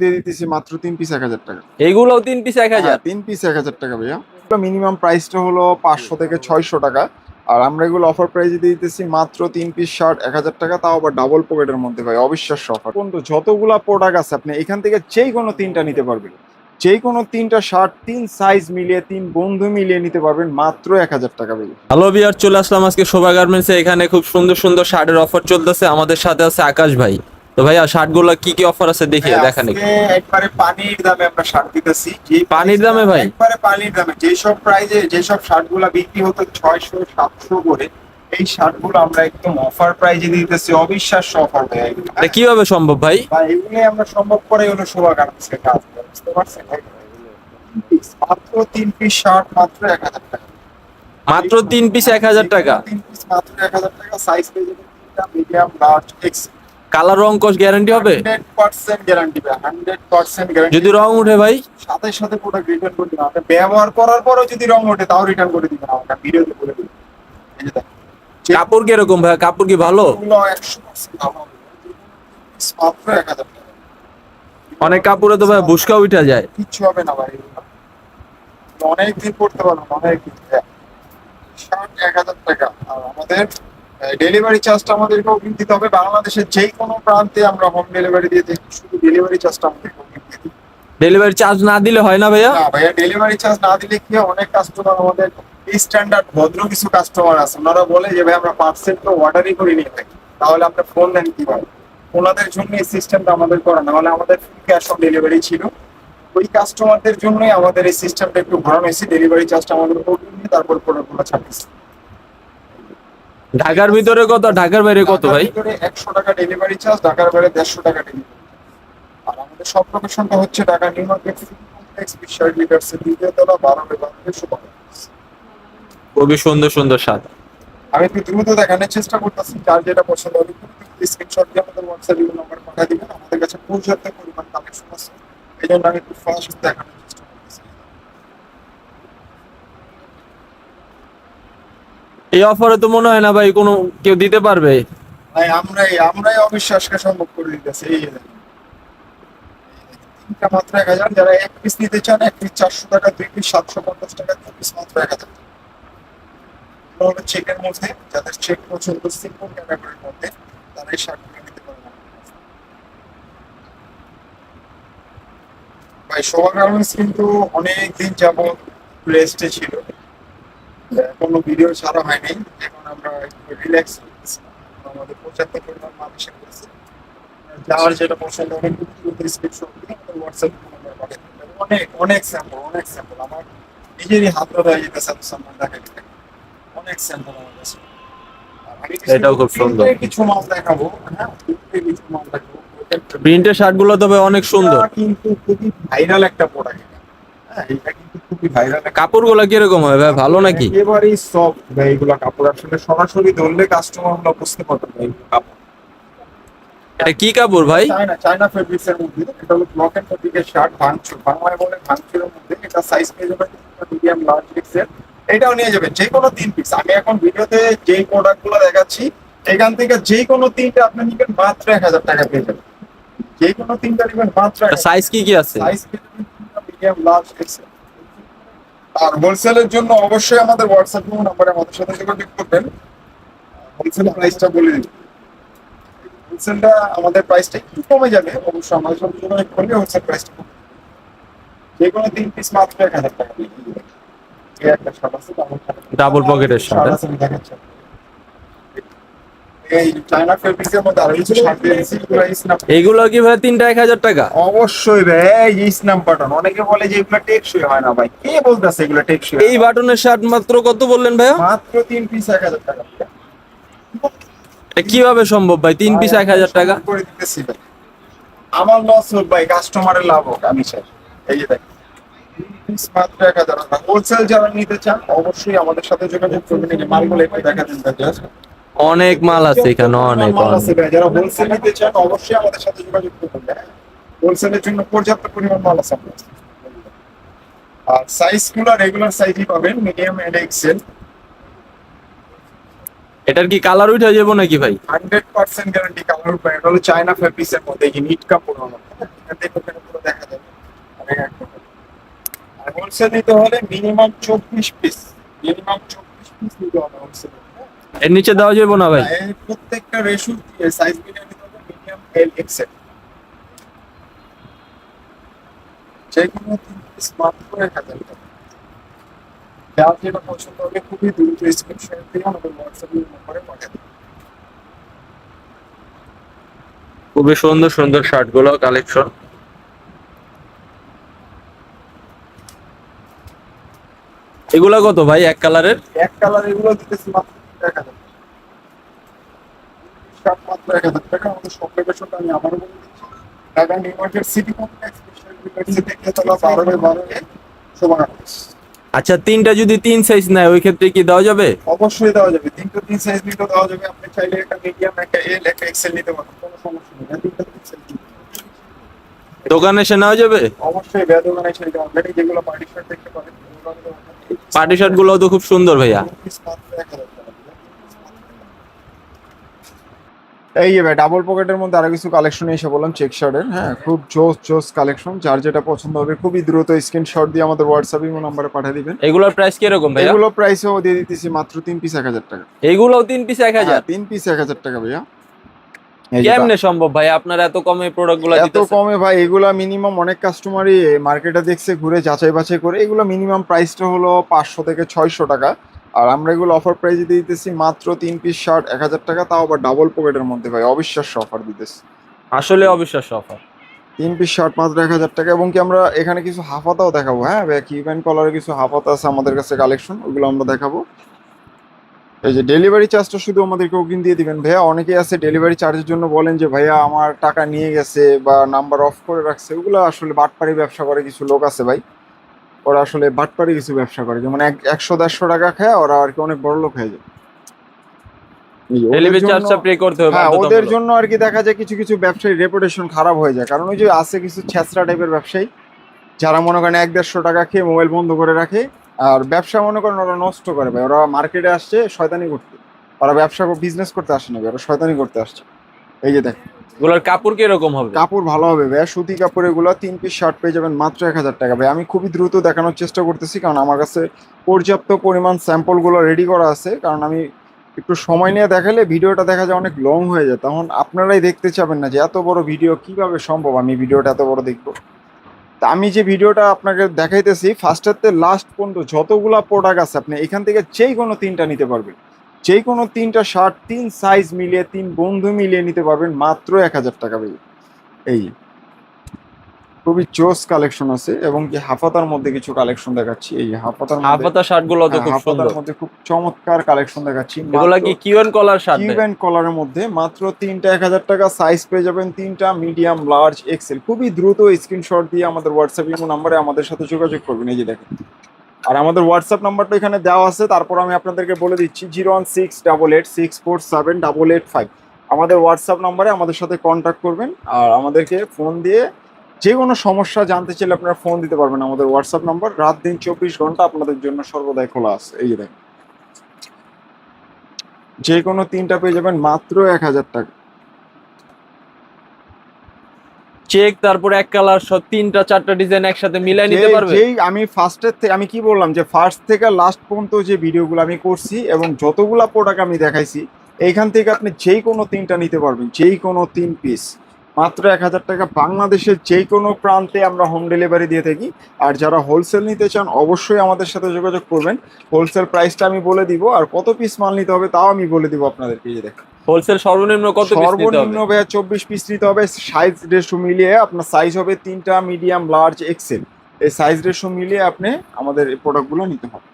দিয়ে দিতেছি মাত্র তিন পিস এক হাজার টাকা। এইগুলোও তিন পিস এক হাজার? হ্যাঁ, তিন পিস এক হাজার টাকা ভাইয়া। মিনিমাম প্রাইসটা হলো পাঁচশো থেকে ছয়শো টাকা। আর আমরা এগুলো অফার প্রাইসে দিয়ে দিতেছি মাত্র তিন পিস শার্ট এক হাজার টাকা তাও আবার ডাবল পকেটের মধ্যে ভাই অবিশ্বাস্য অফার কিন্তু যতগুলা প্রোডাক্ট আছে আপনি এখান থেকে যেই কোনো তিনটা নিতে পারবেন। যেই কোনো তিনটা শার্ট তিন সাইজ মিলিয়ে তিন বন্ধু মিলিয়ে নিতে পারবেন মাত্র এক হাজার টাকা ভাইয়া। হ্যালো বিয়ার চলে আসলাম আজকে শোভা গার্মেন্টসে এখানে খুব সুন্দর সুন্দর শার্টের অফার চলতেছে। আমাদের সাথে আছে আকাশ ভাই। তো ভাইয়া শার্টগুলো কি কি অফার আছে দেখি দেখান। একবারে পানির দামে আমরা শার্ট দিতেছি যে পানির দামে ভাই? একবারে পানির দামে যেসব প্রাইজে যেসব শার্টগুলা বিক্রি হতো ছয়শো সাতশো করে এই শার্টগুলো আমরা একদম অফার প্রাইজে দিতেছি অবিশ্বাস্য অফার ভাই। এটা কীভাবে সম্ভব ভাই এগুলো আমরা সম্ভব করে হলো শোভা গার্মেন্টসের কাজ বুঝতে পারছেন? মাত্র তিন পিস শার্ট মাত্র এক হাজার টাকা মাত্র তিন পিস এক হাজার টাকা তিন পিস মাত্র এক হাজার টাকা সাইজ পেয়ে যাবেন মিডিয়াম লার্জ এক্স কালার রং কস গ্যারান্টি হবে? হান্ড্রেড পার্সেন্ট গ্যারান্টি ভাই হান্ড্রেড পার্সেন্ট গ্যারান্টি যদি রং উঠে ভাই? সাথে সাথে প্রোডাক্ট রিটার্ন করে দিবেন। আপনি ব্যবহার করার পরও যদি রং ওঠে তাও রিটার্ন করে দিবেন। আমাকে ভিডিওতে বলে দিবেন কাপড় কীরকম ভাই? কাপড় কি ভালো? এগুলো একশো পার্সেন্ট ভালো হবে। মাত্র এক হাজার টাকা। অনেক কাপড়ে তো ভাই বুসকা উঠা যায়। কিচ্ছু হবে না ভাই। অনেক দিন পড়তে পারবেন অনেক দিন শার্ট এক হাজার টাকা। আর আমাদের ডেলিভারি চার্জটা আমাদেরকেও কিন্তু দিতে হবে। বাংলাদেশের যে কোনো প্রান্তে আমরা হোম ডেলিভারি দিয়ে দিই। শুধু ডেলিভারি চার্জটা আমাদেরকে অগ্রিম দিয়ে দিই। ডেলিভারি চার্জ না দিলে হয় না ভাইয়া? না ভাইয়া ডেলিভারি চার্জ না দিলে কি অনেক কাস্টমার আমাদের স্ট্যান্ডার্ড ভদ্র কিছু কাস্টমার আছে। ওনারা বলে যে ভাই আমরা পার্সেল তো অর্ডারই করে নিয়ে থাকি। তাহলে আমরা ফোন দেন কীভাবে? ওনাদের জন্য এই সিস্টেমটা আমাদের করা নাহলে আমাদের ক্যাশ অন ডেলিভারি ছিল। ওই কাস্টমারদের জন্যই আমাদের এই সিস্টেমটা একটু ঘোরানো হয়েছে। ডেলিভারি চার্জটা আমাদের তারপর প্রোডাক্টগুলো ছাড়িয়েছে ঢাকার ভিতরে কত? ঢাকার বাইরে কত ভাই? একশো টাকা ডেলিভারি চার্জ ঢাকার বাইরে দেড়শো টাকা ডেলিভারি আর আমাদের সব লোকেশনটা হচ্ছে ঢাকা নিউ মার্কেট কমপ্লেক্স বিশ্বাস লিডার্সের দ্বিতীয় তলা বারো বারো সুপার খুবই সুন্দর সুন্দর শার্ট আমি একটু দ্রুত দেখানোর চেষ্টা করতেছি যার যেটা পছন্দ হবে। স্ক্রিনশট দিয়ে আমাদের হোয়াটসঅ্যাপ নাম্বার পাঠিয়ে দিবেন। আমাদের কাছে পর্যাপ্ত পরিমাণ কালেকশন আছে। এই জন্য আমি একটু ফাস্ট দেখানোর চেষ্টা করতেছি এই অফারে তো মনে হয় না ভাই কোনো কেউ দিতে পারবে। ভাই, আমরাই আমরাই অবিশ্বাসকে সম্ভব করে দিতেছি, এই মাত্র এক হাজার, যারা এক পিস নিতে চান, এক পিস চারশো টাকা, দুই পিস সাতশো পঞ্চাশ টাকা পিস মাত্র চেকের মধ্যে যাদের চেক পছন্দ সিম্পল ক্যাটাগরির নিতে পারবেন ভাই শোভা গার্মেন্টস কিন্তু অনেক দিন যাবত রেস্টে ছিল। কোনো ভিডিও ছাড়া হয়নি। এখন আমরা একটু রিল্যাক্স আমাদের পঁচাত্তর পরিমাণ মানুষ করেছে যার যেটা পছন্দ হবে ডিসক্রিপশন হোয়াটসঅ্যাপ অনেক অনেক স্যাম্পল অনেক স্যাম্পল আমার নিজেরই হাত ধরা হয়ে যেতেছে সামান দেখা গেলে অনেক স্যাম্পল আমার কাছে। এটাও খুব সুন্দর। কিছু মাল দেখাবো হ্যাঁ? তিনটে কিছু মাল দেখাবো। প্রিন্টের শার্টগুলো তবে অনেক সুন্দর। কিন্তু খুবই ভাইরাল একটা প্রোডাক্ট হ্যাঁ এটা কিন্তু খুবই ভাইরাল কাপড়গুলো কীরকম হয় ভাই? ভালো নাকি? একেবারেই সফট ভাই এগুলো কাপড় আসলে সরাসরি ধরলে কাস্টমার বুঝতে পারবে ভাই কাপড়। এটা কি কাপড় ভাই? চায়না চায়না ফেব্রিক্স এর মধ্যে এটা হলো ব্লক এন্ড ফেব্রিকের শার্ট ভাঙচুর। বাংলায় বলে ভাঙচুরের মধ্যে এটা সাইজ পেয়ে যাবেন মিডিয়াম লার্জ এক্সেল এটাও নিয়ে যাবেন যে কোনো তিন পিস আমি এখন ভিডিওতে যেই প্রোডাক্টগুলো দেখাচ্ছি এখান থেকে যে কোনো তিনটা আপনি নিবেন মাত্র এক হাজার টাকা পেয়ে যাবেন। যে কোনো তিনটা নিবেন মাত্র সাইজ কি কি আছে? সাইজ পেয়ে যাবেন মিডিয়াম লার্জ এক্সেল আর হোলসেলের জন্য অবশ্যই আমাদের হোয়াটসঅ্যাপ নাম্বারে আমাদের সাথে যোগাযোগ করবেন। হোলসেল প্রাইসটা বলে দিন হোলসেলটা আমাদের প্রাইসটা একটু কমে যাবে অবশ্য আমাদের সাথে যোগাযোগ করলে হোলসেল প্রাইসটা কমে। যে কোনো তিন পিস মাত্র এক হাজার টাকা। একটা শার্ট আছে ডাবল আছে আমি দেখাচ্ছি এই চায়না ফেব্রিক্সের মধ্যে আরও কিছু শার্ট দিয়েছি এগুলো কি ভাই তিনটা এক হাজার টাকা? অবশ্যই ভাই এই বাটন অনেকে বলে যে এগুলো টেকসই হয় না ভাই। কে বলতেছে এগুলো টেকসই এই বাটনের শার্ট মাত্র কত বললেন মাত্র তিন পিস এক হাজার টাকা। কীভাবে সম্ভব ভাই? তিন পিস এক হাজার টাকা? করে দিতেছি ভাই। আমার লস হোক ভাই কাস্টমারের লাভ হোক আমি চাই। এই যে দেখ পিস মাত্র এক হাজার টাকা। হোলসেল যারা নিতে চান অবশ্যই আমাদের সাথে যোগাযোগ করবেন। মালগুলো একটু দেখা দিন অনেক মাল আছে এখানে অনেক মাল আছে যারা হোলসেল নিতে চান অবশ্যই আমাদের সাথে যোগাযোগ করবেন হোলসেলের হ্যাঁ? জন্য পর্যাপ্ত পরিমাণ মাল আছে আর সাইজগুলো রেগুলার সাইজই পাবেন মিডিয়াম এন্ড এক্সেল এটার কি কালার উঠে যাব নাকি ভাই? 100% গ্যারান্টি কালার উঠবে এটা হলো চায়না ফেব্রিক্স এর মধ্যে কি নিট কাপড় হলো পুরো দেখা যাবে। আর হোলসেল নিতে হলে মিনিমাম 24 পিস মিনিমাম 24 এর নিচে দেওয়া যাবে না ভাই? প্রত্যেকটা রেশু সাইজ হবে মিডিয়াম এল এক্সেল যে কোনো তিন পিস মাত্র এক হাজার টাকা। যার যেটা পছন্দ হবে খুবই দ্রুত স্ক্রিনশট দিয়ে আমাদের হোয়াটসঅ্যাপ নম্বরে খুবই সুন্দর সুন্দর শার্টগুলো কালেকশন এগুলা কত ভাই এক কালারের এক কালার এগুলো দিতেছি মাত্র এক হাজার শার্ট মাত্র এক হাজার টাকা আমাদের সব লোকেশনটা আমি আবারও বলে দিচ্ছি Dhaka new market city complex university বারো বাই বারো এ আচ্ছা তিনটা যদি তিন সাইজ নেয় ওই ক্ষেত্রে কি দেওয়া যাবে? অবশ্যই দেওয়া যাবে। তিনটা তিন সাইজ নিতে দেওয়া যাবে। আপনি চাইলে একটা মিডিয়াম একটা এল একটা এক্সেল নিতে পারেন। কোনো সমস্যা নেই। তিনটা তিন পারেন। দোকানে এসে নেওয়া যাবে? অবশ্যই বেদ দোকানে এসে নিতে অলরেডি যেগুলো পার্টি শার্ট দেখতে পারেন। পার্টি শার্টগুলো তো খুব সুন্দর ভাইয়া তিন piece মাত্র 1000 টাকা। এই যে ভাই ডাবল পকেটের মধ্যে আরও কিছু কালেকশন এসে বললাম চেক শার্টের হ্যাঁ খুব জোস জোস কালেকশন যার যেটা পছন্দ হবে খুবই দ্রুত স্ক্রিনশট দিয়ে আমাদের হোয়াটসঅ্যাপ ইমো নম্বরে পাঠিয়ে দিবেন। এগুলোর প্রাইস কীরকম ভাইয়া? এগুলো প্রাইসও দিয়ে দিতেছি মাত্র তিন পিস এক হাজার টাকা। এগুলোও তিন পিস এক হাজার? হ্যাঁ, তিন পিস এক হাজার টাকা ভাইয়া। কেমনে সম্ভব ভাই? আপনার এত কমে প্রোডাক্টগুলো এত কমে ভাই এগুলা মিনিমাম অনেক কাস্টমারই মার্কেটে দেখছে ঘুরে যাচাই বাছাই করে। এগুলো মিনিমাম প্রাইসটা হলো পাঁচশো থেকে ছয়শো টাকা। আর আমরা এগুলো অফার প্রাইসে দিয়ে দিতেছি মাত্র তিন পিস শার্ট এক হাজার টাকা তাও আবার ডাবল পকেটের মধ্যে ভাই। অবিশ্বাস্য অফার দিতেছি। আসলে অবিশ্বাস্য অফার তিন পিস শার্ট মাত্র এক হাজার টাকা এবং কি আমরা এখানে কিছু হাফাতাও দেখাবো? হ্যাঁ কিউবেন কলারের কিছু হাফাতা আছে আমাদের কাছে কালেকশন ওগুলো আমরা দেখাবো। এই যে ডেলিভারি চার্জটা শুধু আমাদেরকে অগ্রিম দিয়ে দিবেন ভাইয়া। অনেকেই আছে ডেলিভারি চার্জের জন্য বলেন যে ভাইয়া আমার টাকা নিয়ে গেছে বা নাম্বার অফ করে রাখছে। ওগুলো আসলে বাটপারি ব্যবসা করে কিছু লোক আছে ভাই। ওরা আসলে বাটপারি কিছু ব্যবসা করে। যেমন একশো দেড়শো টাকা খায় ওরা আর কি অনেক বড় লোক হয়ে যায়। ওদের জন্য- হ্যাঁ। জন্য আর কি দেখা যায় কিছু কিছু ব্যবসায়ীর রেপুটেশন খারাপ হয়ে যায়। কারণ ওই যে আছে কিছু ছেঁচড়া টাইপের ব্যবসায়ী যারা মনে করেন এক দেড়শো টাকা খেয়ে মোবাইল বন্ধ করে রাখে আর ব্যবসা মনে করেন ওরা নষ্ট করে ভাই। ওরা মার্কেটে আসছে শয়তানি করতে। ওরা ব্যবসা বিজনেস করতে আসে না ওরা শয়তানি করতে আসছে। এই যে দেখ। এগুলোর কাপড় কীরকম হবে? কাপড় ভালো হবে ভাই। সুতি কাপড় এগুলো তিন পিস শার্ট পেয়ে যাবেন মাত্র এক হাজার টাকা ভাই। আমি খুবই দ্রুত দেখানোর চেষ্টা করতেছি কারণ আমার কাছে পর্যাপ্ত পরিমাণ স্যাম্পলগুলো রেডি করা আছে। কারণ আমি একটু সময় নিয়ে দেখালে ভিডিওটা দেখা যায় অনেক লং হয়ে যায়। তখন আপনারাই দেখতে চাবেন না যে এত বড় ভিডিও কীভাবে সম্ভব আমি ভিডিওটা এত বড় দেখব। তা আমি যে ভিডিওটা আপনাকে দেখাইতেছি ফার্স্টের লাস্ট পর্যন্ত যতগুলা প্রোডাক্ট আছে আপনি এখান থেকে যেই কোনো তিনটা নিতে পারবেন। যেই কোনো তিনটা শার্ট তিন সাইজ মিলিয়ে তিন বন্ধু মিলিয়ে নিতে পারবেন মাত্র এক হাজার টাকা ভাই এই খুবই চোস কালেকশন আছে এবং কি হাফাতার মধ্যে কিছু কালেকশন দেখাচ্ছি এই হাফাতার হাফাতা শার্টগুলো তো হ্যাঁ, খুব হাফাতার সুন্দর। মধ্যে খুব চমৎকার কালেকশন দেখাচ্ছি। এগুলা কি কিউএন কলার শার্ট? অ্যান্ড কলারের মধ্যে মাত্র তিনটা এক হাজার টাকা সাইজ পেয়ে যাবেন তিনটা মিডিয়াম লার্জ এক্সেল খুবই দ্রুত স্ক্রিনশট দিয়ে আমাদের হোয়াটসঅ্যাপ ইমো নাম্বারে আমাদের সাথে যোগাযোগ করবেন। এই যে দেখেন। আর আমাদের হোয়াটসঅ্যাপ নাম্বারটা এখানে দেওয়া আছে, তারপর আমি আপনাদেরকে বলে দিচ্ছি zero one six double eight six four seven double eight five আমাদের হোয়াটসঅ্যাপ নাম্বারে আমাদের সাথে কন্ট্যাক্ট করবেন আর আমাদেরকে ফোন দিয়ে যে কোনো সমস্যা জানতে চাইলে আপনারা ফোন দিতে পারবেন আমাদের হোয়াটসঅ্যাপ নাম্বার রাত দিন চব্বিশ ঘণ্টা আপনাদের জন্য সর্বদাই খোলা আছে। এই দেখেন। যে কোনো তিনটা পেয়ে যাবেন মাত্র এক হাজার টাকা। চেক তারপর এক কালার সব তিনটা চারটা ডিজাইন একসাথে মিলাই নিতে পারবে? যেই আমি ফার্স্টের থেকে আমি কি বললাম যে ফার্স্ট থেকে লাস্ট পর্যন্ত যে ভিডিওগুলো আমি করছি এবং যতগুলা প্রোডাক্ট আমি দেখাইছি এইখান থেকে আপনি যেই কোনো তিনটা নিতে পারবেন যেই কোনো তিন পিস মাত্র এক হাজার টাকা বাংলাদেশের যেই কোনো প্রান্তে আমরা হোম ডেলিভারি দিয়ে থাকি। আর যারা হোলসেল নিতে চান অবশ্যই আমাদের সাথে যোগাযোগ করবেন। হোলসেল প্রাইসটা আমি বলে দিব আর কত পিস মাল নিতে হবে তাও আমি বলে দিব আপনাদেরকে যে দেখেন। হোলসেল সর্বনিম্ন কত সর্বনিম্ন ভাইয়া চব্বিশ পিস নিতে হবে। সাইজ রেশো মিলিয়ে আপনার সাইজ হবে তিনটা মিডিয়াম লার্জ এক্সেল এই সাইজ রেশো মিলিয়ে আপনি আমাদের এই প্রোডাক্টগুলো নিতে হবে।